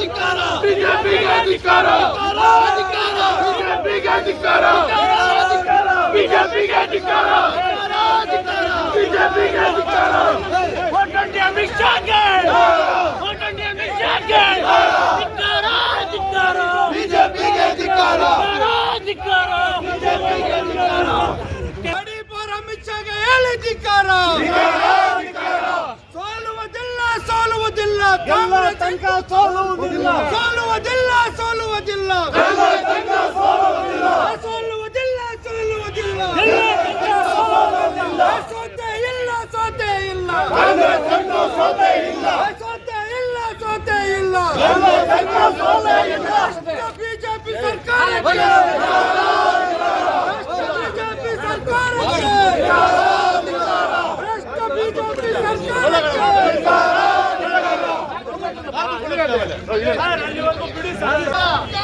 ಧಿಕ್ಕಾರ ಬಿಜೆಪಿಗೆ ಅಧಿಕಾರ! ಅಧಿಕಾರ! ಬಿಜೆಪಿಗೆ ಅಧಿಕಾರ! ಬಿಜೆಪಿಗೆ ಅಧಿಕಾರ! ಬಿಜೆಪಿಗೆ ಅಧಿಕಾರ! ಕೋಟಂಡಿ ಅಮಿತ್ ಶಾಗೆ ಕೋಟಂಡಿ ಅಮಿತ್ ಶಾಗೆ ಅಧಿಕಾರ! ಅಧಿಕಾರ! ಬಿಜೆಪಿಗೆ ಅಧಿಕಾರ! ಅಧಿಕಾರ! ಗಡಿಪಾರ ಅಮಿತ್ ಶಾಗೆ ಹೇಳಿ ಧಿಕ್ಕಾರ ಸೋಲುವುದಿಲ್ಲ ಸೋಲುವುದಿಲ್ಲ ತನಕ ಸೋಲುವುದಿಲ್ಲ. ಸೋಲುವುದಿಲ್ಲ ಸೋಲುವುದಿಲ್ಲ. ಸೋಲುವುದಿಲ್ಲ ಸೋಲುವುದಿಲ್ಲ. ಸೋತೆ ಇಲ್ಲ ಸೋತೆ ಇಲ್ಲ. ಸೋತೆ ಇಲ್ಲ ಸೋತೆ ಇಲ್ಲ. ಬಿಜೆಪಿ ಸರ್ಕಾರಕ್ಕೆ. ಬಿಜೆಪಿ ಸರ್ಕಾರಕ್ಕೆ ಭ್ರಷ್ಟ ಬಿಜೆಪಿ ಸರ್ಕಾರಕ್ಕೆ ಬ್ರಿಟಿಷರ ಕೂಟನೆಚ್ಚ ಬಿಜೆಪಿ ಸರ್ಕಾರಕ್ಕೆ.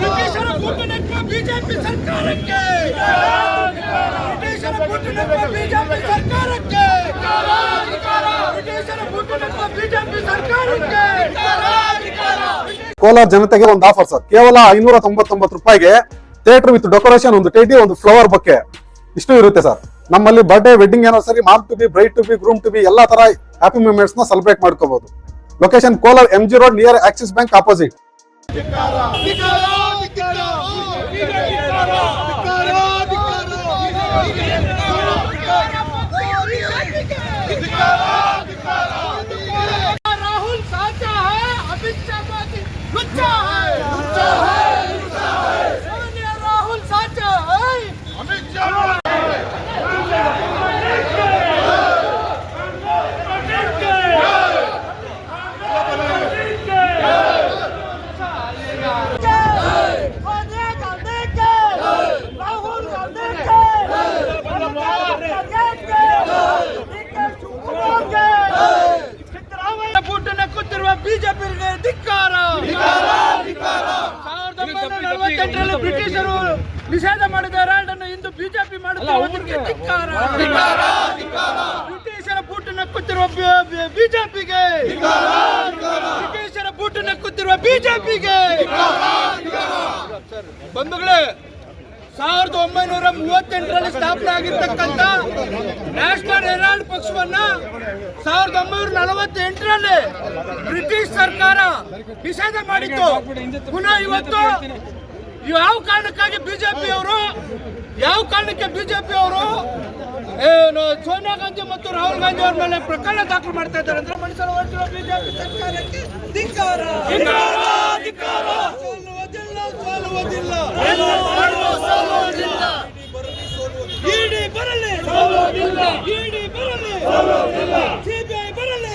ಬ್ರಿಟಿಷರ ಕೂಟನೆಚ್ಚ ಬಿಜೆಪಿ ಸರ್ಕಾರಕ್ಕೆ. ಬ್ರಿಟಿಷರ ಕೂಟನೆಚ್ಚ ಬಿಜೆಪಿ ಸರ್ಕಾರಕ್ಕೆ. ಕೋಲಾರ ಜನತೆಗೆ ಒಂದು ಆಫರ್ ಸರ್. ಕೇವಲ ಐನೂರ ತೊಂಬತ್ತೊಂಬತ್ತು ರೂಪಾಯಿಗೆ ಥಿಯೇಟರ್ ವಿತ್ ಡೆಕೋರೇಷನ್ ಒಂದು ಟೇಟಿ ಒಂದು ಫ್ಲವರ್ ಬೊಕ್ಕೆ. ಇಷ್ಟು ಇರುತ್ತೆ ಸರ್. ನಮ್ಮಲ್ಲಿ birthday wedding anniversary mom to be bride to be groom to be ಎಲ್ಲಾ ತರ ಹ್ಯಾಪಿ ಮೂಮೆಂಟ್ಸ್ನ ಸೆಲೆಬ್ರೇಟ್ ಮಾಡ್ಕೋಬಹುದು location Kolar M G road near Axis bank opposite BJP ಬ್ರಿಟಿಷರ ಬೂಟನ ಕೂತಿರುವ ಬಿಜೆಪಿಗೆ. ಬ್ರಿಟಿಷರ ಬೂಟನ ನಕ್ಕುತ್ತಿರುವ ಬಿಜೆಪಿಗೆ. ಬಂಧುಗಳೇ ಸಾವಿರದ ಒಂಬೈನೂರ ಮೂವತ್ತೆಂಟರಲ್ಲಿ ಸ್ಥಾಪನೆ ಆಗಿರ್ತಕ್ಕಂಥ ನ್ಯಾಷನಲ್ ಹೆರಾಲ್ಡ್ ಪಕ್ಷವನ್ನ ಸಾವಿರದ ಒಂಬೈನೂರ ನಲವತ್ತೆಂಟರಲ್ಲಿ ಬ್ರಿಟಿಷ್ ಸರ್ಕಾರ ನಿಷೇಧ ಮಾಡಿತ್ತು. ಪುನಃ ಇವತ್ತು ಯಾವ ಕಾರಣಕ್ಕಾಗಿ ಬಿಜೆಪಿ ಅವರು ಯಾವ ಕಾರಣಕ್ಕೆ ಬಿಜೆಪಿ ಅವರು ಸೋನಿಯಾ ಗಾಂಧಿ ಮತ್ತು ರಾಹುಲ್ ಗಾಂಧಿ ಅವರ ಮೇಲೆ ಪ್ರಕರಣ ದಾಖಲು ಮಾಡ್ತಾ ಇದ್ದಾರೆ ಅಂದ್ರೆ ಮನುಷ್ಯರು ಹೊರಟಿರುವ ಬಿಜೆಪಿ ಸರ್ಕಾರಕ್ಕೆ ಧಿಕ್ಕಾರ. ಸೋಲುವುದಿಲ್ಲ ಇಡಿ ಬರಲಿ. ಇಡಿ ಬರಲಿ. ಸಿಬಿಐ ಬರಲಿ.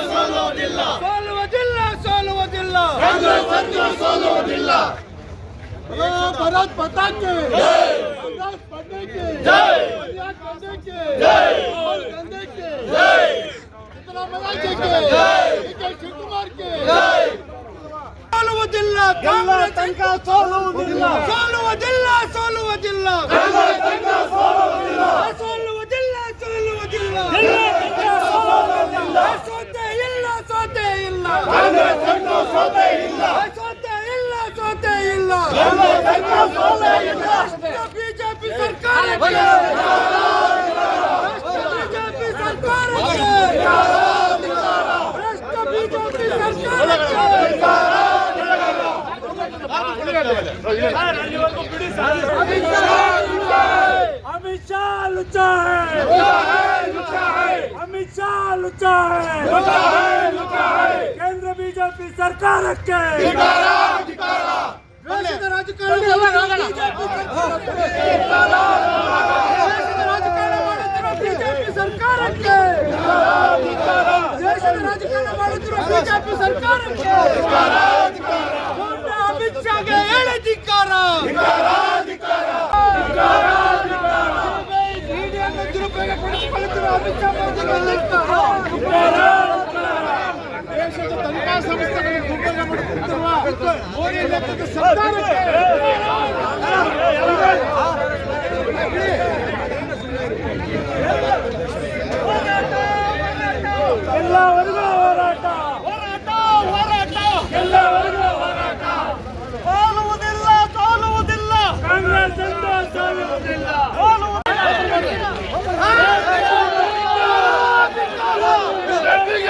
ಸಿದ್ದರಾಮಯ್ಯ ಸೋಲುವುದಿಲ್ಲ ಸೋಲುವುದಿಲ್ಲ. ಕೆ. ಶಿವಕುಮಾರ್ के ಸೋಲುವುದಿಲ್ಲ ತನಕ ಸೋಲುವುದಿಲ್ಲ. ಸೋಲುವುದಿಲ್ಲ ಸೋಲುವುದಿಲ್ಲ. ಸೋಲುವುದಿಲ್ಲ. ಸೋಲುವುದಿಲ್ಲ ಸೋತೆ अमित शाह लुच्चा है। अमित शाह लुच्चा है। केंद्र बीजेपी सरकार के ಧಿಕ್ಕಾರ ಮೀಡಿಯಾವನ್ನು ದುರುಪಯೋಗಪಡಿಸಿಕೊಳ್ಳುತ್ತಿರುವ ಅಮಿತ್ ಶಾ. ದೇಶದ ತನಿಖಾ ಸಂಸ್ಥೆಗಳಿಗೆ ದುರ್ಬಲ ಮಾಡುತ್ತಿರುವ ಮೋದಿ ನೇತೃತ್ವದ ಸರ್ಕಾರಕ್ಕೆ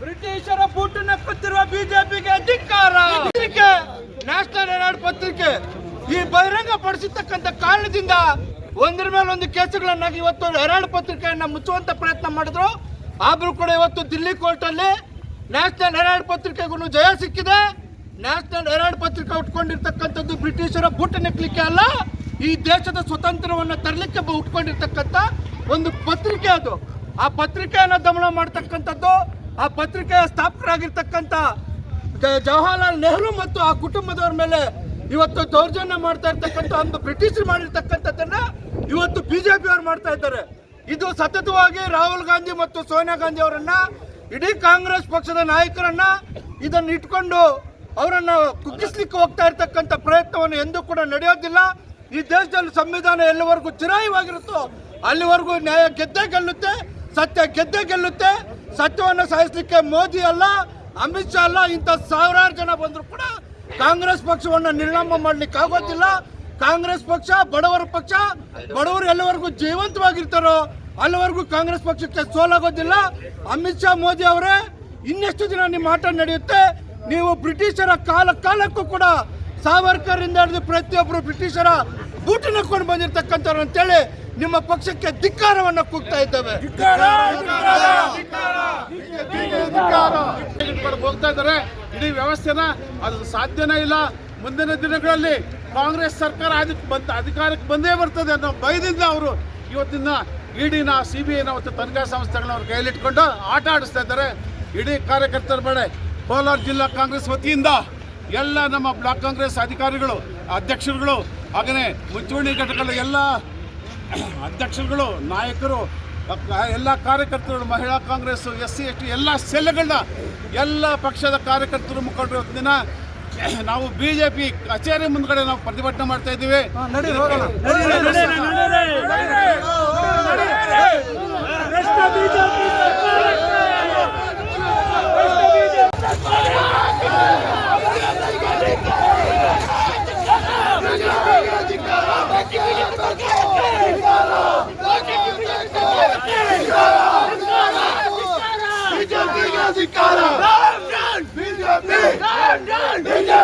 ಬ್ರಿಟಿಷರ ಬೂಟು ನಕ್ಕುತ್ತಿರುವ ಬಿಜೆಪಿಗೆ ಅಧಿಕಾರ ನ್ಯಾಷನಲ್ ಹೆರಾಲ್ಡ್ ಪತ್ರಿಕೆ, ಈ ಬಹಿರಂಗ ಪಡಿಸಿರ್ತಕ್ಕಂಥ ಕಾರಣದಿಂದ ಒಂದ್ರ ಮೇಲೆ ಒಂದು ಕೇಸುಗಳನ್ನಾಗಿ ಇವತ್ತು ಹೆರಾಲ್ಡ್ ಪತ್ರಿಕೆಯನ್ನ ಮುಚ್ಚುವಂತ ಪ್ರಯತ್ನ ಮಾಡಿದ್ರು. ಆದ್ರೂ ಕೂಡ ಇವತ್ತು ದಿಲ್ಲಿ ಕೋರ್ಟ್ ಅಲ್ಲಿ ನ್ಯಾಷನಲ್ ಹೆರಾಲ್ಡ್ ಪತ್ರಿಕೆಗೂ ಜಯ ಸಿಕ್ಕಿದೆ. ನ್ಯಾಷನಲ್ ಹೆರಾಲ್ಡ್ ಪತ್ರಿಕೆ ಉಟ್ಕೊಂಡಿರ್ತಕ್ಕಂಥದ್ದು ಬ್ರಿಟಿಷರ ಬೂಟ ನೆಕ್ಲಿಕ್ಕೆ ಅಲ್ಲ, ಈ ದೇಶದ ಸ್ವತಂತ್ರವನ್ನು ತರಲಿಕ್ಕೆ ಉಟ್ಕೊಂಡಿರ್ತಕ್ಕಂಥ ಒಂದು ಪತ್ರಿಕೆ ಅದು. ಆ ಪತ್ರಿಕೆಯನ್ನು ದಮನ ಮಾಡ್ತಕ್ಕಂಥದ್ದು, ಆ ಪತ್ರಿಕೆಯ ಸ್ಥಾಪಕರಾಗಿರ್ತಕ್ಕಂಥ ಜವಾಹರಲಾಲ್ ನೆಹರು ಮತ್ತು ಆ ಕುಟುಂಬದವರ ಮೇಲೆ ಇವತ್ತು ದೌರ್ಜನ್ಯ ಮಾಡ್ತಾ ಇರ್ತಕ್ಕಂಥ ಒಂದು ಬ್ರಿಟಿಷರು ಮಾಡಿರ್ತಕ್ಕಂಥದ್ದನ್ನ ಇವತ್ತು ಬಿಜೆಪಿ ಅವರು ಮಾಡ್ತಾ ಇದ್ದಾರೆ. ಇದು ಸತತವಾಗಿ ರಾಹುಲ್ ಗಾಂಧಿ ಮತ್ತು ಸೋನಿಯಾ ಗಾಂಧಿ ಅವರನ್ನ, ಇಡೀ ಕಾಂಗ್ರೆಸ್ ಪಕ್ಷದ ನಾಯಕರನ್ನ ಇದನ್ನು ಇಟ್ಕೊಂಡು ಅವರನ್ನ ಕುಗ್ಗಿಸ್ಲಿಕ್ಕೆ ಹೋಗ್ತಾ ಇರ್ತಕ್ಕಂಥ ಪ್ರಯತ್ನವನ್ನು ಎಂದೂ ಕೂಡ ನಡೆಯೋದಿಲ್ಲ. ಈ ದೇಶದಲ್ಲಿ ಸಂವಿಧಾನ ಎಲ್ಲಿವರೆಗೂ ಚಿರಾಯವಾಗಿರುತ್ತೋ, ಅಲ್ಲಿವರೆಗೂ ನ್ಯಾಯ ಗೆದ್ದೇ ಗೆಲ್ಲುತ್ತೆ. ಸತ್ಯ ಗೆದ್ದೇ ಗೆಲ್ಲುತ್ತೆ. ಸತ್ಯವನ್ನು ಸಾಯಿಸಲಿಕ್ಕೆ ಮೋದಿ ಅಲ್ಲ, ಅಮಿತ್ ಶಾ ಅಲ್ಲ, ಇಂಥ ಸಾವಿರಾರು ಜನ ಬಂದರೂ ಕೂಡ ಕಾಂಗ್ರೆಸ್ ಪಕ್ಷವನ್ನು ನಿರ್ಲಂಬ ಮಾಡ್ಲಿಕ್ಕೆ ಆಗೋದಿಲ್ಲ. ಕಾಂಗ್ರೆಸ್ ಪಕ್ಷ, ಬಡವರ ಪಕ್ಷ, ಬಡವರು ಎಲ್ಲವರೆಗೂ ಜೀವಂತವಾಗಿರ್ತಾರೋ, ಅಲ್ಲಿವರೆಗೂ ಕಾಂಗ್ರೆಸ್ ಪಕ್ಷಕ್ಕೆ ಸೋಲಾಗೋದಿಲ್ಲ. ಅಮಿತ್ ಶಾ, ಮೋದಿ ಅವರೇ, ಇನ್ನೆಷ್ಟು ದಿನ ನಿಮ್ಮ ಆಟ ನಡೆಯುತ್ತೆ? ನೀವು ಬ್ರಿಟಿಷರ ಕಾಲ ಕಾಲಕ್ಕೂ ಕೂಡ ಸಾವರ್ಕರ್ ಇಂದ ಹಿಡಿದು ಪ್ರತಿಯೊಬ್ಬರು ಬ್ರಿಟಿಷರ ಬೂಟಿನ ಕೊಂಡು ಬಂದಿರತಕ್ಕಂಥವ್ರು ಅಂತೇಳಿ ನಿಮ್ಮ ಪಕ್ಷಕ್ಕೆ ಧಿಕ್ಕಾರವನ್ನು ಕೂಗ್ತಾ ಇದ್ದೇವೆ. ಇಟ್ಕೊಂಡು ಹೋಗ್ತಾ ಇದ್ದಾರೆ. ಇಡೀ ವ್ಯವಸ್ಥೆನ ಅದು ಸಾಧ್ಯನೇ ಇಲ್ಲ. ಮುಂದಿನ ದಿನಗಳಲ್ಲಿ ಕಾಂಗ್ರೆಸ್ ಸರ್ಕಾರ ಅದಕ್ಕೆ ಬಂತ ಅಧಿಕಾರಕ್ಕೆ ಬಂದೇ ಬರ್ತದೆ ಅನ್ನೋ ಭಯದಿಂದ ಅವರು ಇವತ್ತಿನ ಇಡಿನ ಸಿ ಬಿ ಐನ ಮತ್ತು ತನಿಖಾ ಸಂಸ್ಥೆಗಳನ್ನ ಅವ್ರ ಕೈಲಿಟ್ಕೊಂಡು ಆಟ ಆಡಿಸ್ತಾ ಇದ್ದಾರೆ. ಇಡೀ ಕಾರ್ಯಕರ್ತರ ಬೇಡ ಕೋಲಾರ ಜಿಲ್ಲಾ ಕಾಂಗ್ರೆಸ್ ವತಿಯಿಂದ ಎಲ್ಲ ನಮ್ಮ ಬ್ಲಾಕ್ ಕಾಂಗ್ರೆಸ್ ಅಧಿಕಾರಿಗಳು ಅಧ್ಯಕ್ಷರುಗಳು ಹಾಗೆಯೇ ಮುಂಚೂಣಿ ಘಟಕದ ಎಲ್ಲ ಅಧ್ಯಕ್ಷರುಗಳು ನಾಯಕರು ಎಲ್ಲ ಕಾರ್ಯಕರ್ತರು ಮಹಿಳಾ Congress S C S T ಎಲ್ಲ ಸೆಲ್ಗಳನ್ನ ಎಲ್ಲ ಪಕ್ಷದ ಕಾರ್ಯಕರ್ತರು ಮುಖಂಡರು ದಿನ ನಾವು ಬಿ ಜೆ ಪಿ ಕಚೇರಿ ಮುಂದ್ಗಡೆ ನಾವು ಪ್ರತಿಭಟನೆ ಮಾಡ್ತಾ ಇದ್ದೀವಿ ಬಿಜೆಪಿಗೆ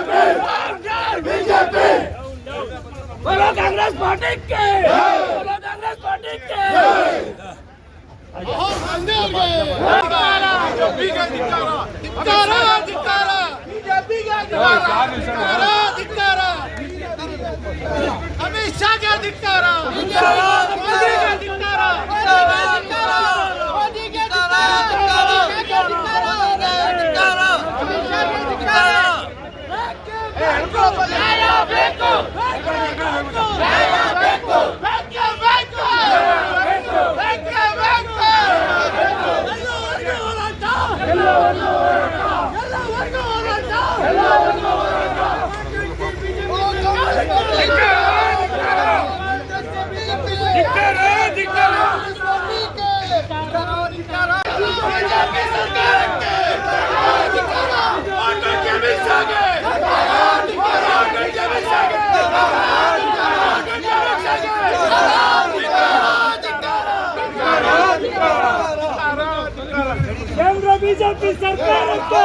बीजेपी। बीजेपी। बोलो कांग्रेस पार्टी के। बोलो कांग्रेस पार्टी के। बहुत अंदर गए। बीजेपी का दिखारा दिखारा दिखारा बीजेपी का दिखारा दिखारा दिखारा अमित शाह का दिखारा दिखारा मोदी का ಸರ್ಕಾರಕ್ಕೆ